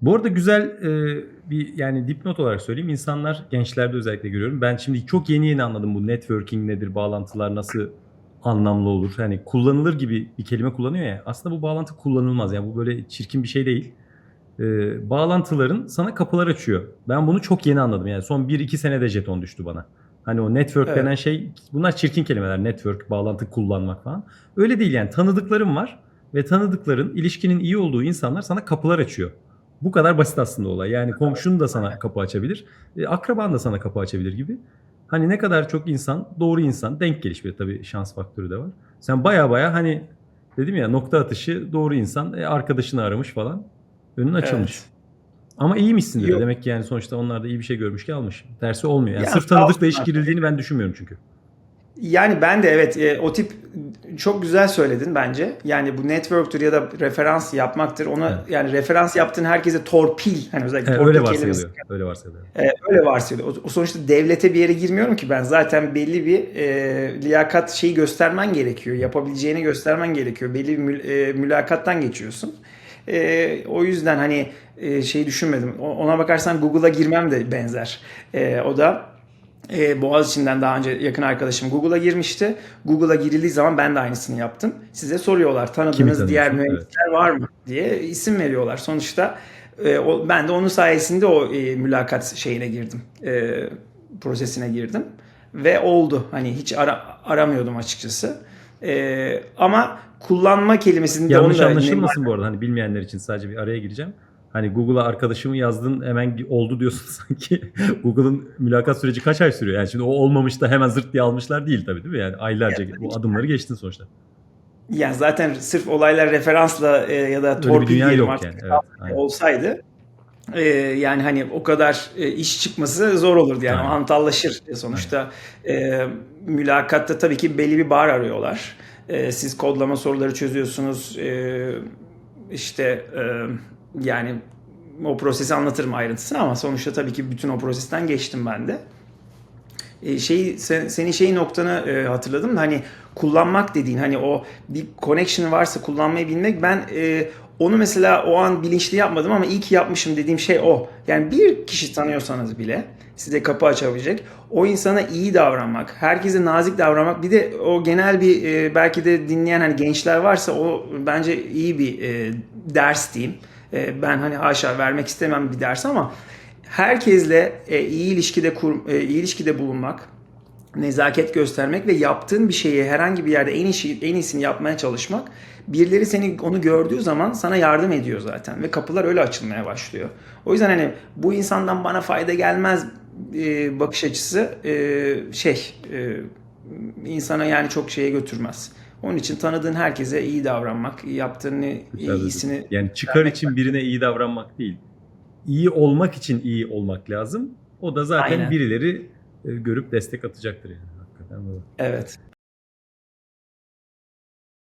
Bu arada güzel e, bir yani dipnot olarak söyleyeyim. İnsanlar gençlerde özellikle görüyorum. Ben şimdi çok yeni yeni anladım bu networking nedir, bağlantılar nasıl anlamlı olur. Hani kullanılır gibi bir kelime kullanıyor ya. Aslında bu bağlantı kullanılmaz. Yani bu böyle çirkin bir şey değil. E, bağlantıların sana kapılar açıyor. Ben bunu çok yeni anladım. Yani son 1-2 senede jeton düştü bana. Hani o network Evet. denen şey bunlar çirkin kelimeler. Network, bağlantı kullanmak falan. Öyle değil yani tanıdıklarım var ve tanıdıkların ilişkinin iyi olduğu insanlar sana kapılar açıyor. Bu kadar basit aslında olay. Yani komşun da sana kapı açabilir. e, Akraban da sana kapı açabilir gibi. Hani ne kadar çok insan, doğru insan, denk geliş bir tabii şans faktörü de var. Sen baya baya hani dedim ya nokta atışı doğru insan e, arkadaşını aramış falan. Önün açılmış. Evet. Ama iyiymişsin de Yok. demek ki yani sonuçta onlar da iyi bir şey görmüş ki almış. Tersi olmuyor. Yani Ya sırf tanıdıkla iş girildiğini ben düşünmüyorum çünkü. Yani ben de evet e, o tip çok güzel söyledin bence. Yani bu network'tür ya da referans yapmaktır. Ona Evet. yani referans yaptığın herkese torpil hani özellikle torpil öyle varsayılıyor. Öyle varsayılıyor. E, öyle varsayılıyor. O, sonuçta devlete bir yere girmiyorum ki ben. Zaten belli bir e, liyakat şeyi göstermen gerekiyor. Yapabileceğini göstermen gerekiyor. Belli bir mül- e, mülakattan geçiyorsun. E, o yüzden hani e, şey düşünmedim. Ona bakarsan Google'a girmem de benzer. E, o da e, Boğaziçi'nden daha önce yakın arkadaşım Google'a girmişti. Google'a girildiği zaman ben de aynısını yaptım. Size soruyorlar tanıdığınız diğer mühendisler var mı diye isim veriyorlar. Sonuçta e, o, ben de onun sayesinde o e, mülakat şeyine girdim. E, prosesine girdim. Ve oldu. Hani hiç ara, aramıyordum açıkçası. E, ama kullanma kelimesinde Yanlış onu da anlaşılmasın bu arada. Hani bilmeyenler için sadece bir araya gireceğim. Hani Google'a arkadaşımı yazdın hemen oldu diyorsun sanki. Google'ın mülakat süreci kaç ay sürüyor? Yani şimdi o olmamış da hemen zırt diye almışlar değil tabii değil mi? Yani aylarca Ya bu adımları geçtin sonuçta. Yani zaten sırf olaylar referansla e, ya da torpil diyelim yok artık yani. Evet, aynen. olsaydı e, yani hani o kadar e, iş çıkması zor olurdu yani Aynen. o hantallaşır sonuçta e, mülakatta tabii ki belli bir bar arıyorlar E, siz kodlama soruları çözüyorsunuz e, işte e, yani o prosesi anlatırım ayrıntısını ama sonuçta tabii ki bütün o prosesten geçtim ben de. E, şey sen, senin şey noktanı e, hatırladım da hani kullanmak dediğin hani o bir connection varsa kullanmayı bilmek ben e, onu mesela o an bilinçli yapmadım ama iyi ki yapmışım dediğim şey o. Yani bir kişi tanıyorsanız bile size kapı açabilecek o insana iyi davranmak, herkese nazik davranmak bir de o genel bir e, belki de dinleyen hani gençler varsa o bence iyi bir e, ders diyeyim. E, ben hani haşa vermek istemem bir ders ama herkesle e, iyi ilişkide kur, e, iyi ilişkide bulunmak, nezaket göstermek ve yaptığın bir şeyi herhangi bir yerde en iyi en iyisini yapmaya çalışmak birileri seni onu gördüğü zaman sana yardım ediyor zaten ve kapılar öyle açılmaya başlıyor. O yüzden hani bu insandan bana fayda gelmez e, bakış açısı e, şey insana yani çok şeye götürmez. Onun için tanıdığın herkese iyi davranmak, dedin. iyisini Yani çıkar için birine iyi davranmak değil. İyi olmak için iyi olmak lazım. O da zaten Aynen. birileri e, görüp destek atacaktır yani. Hakikaten doğru. evet.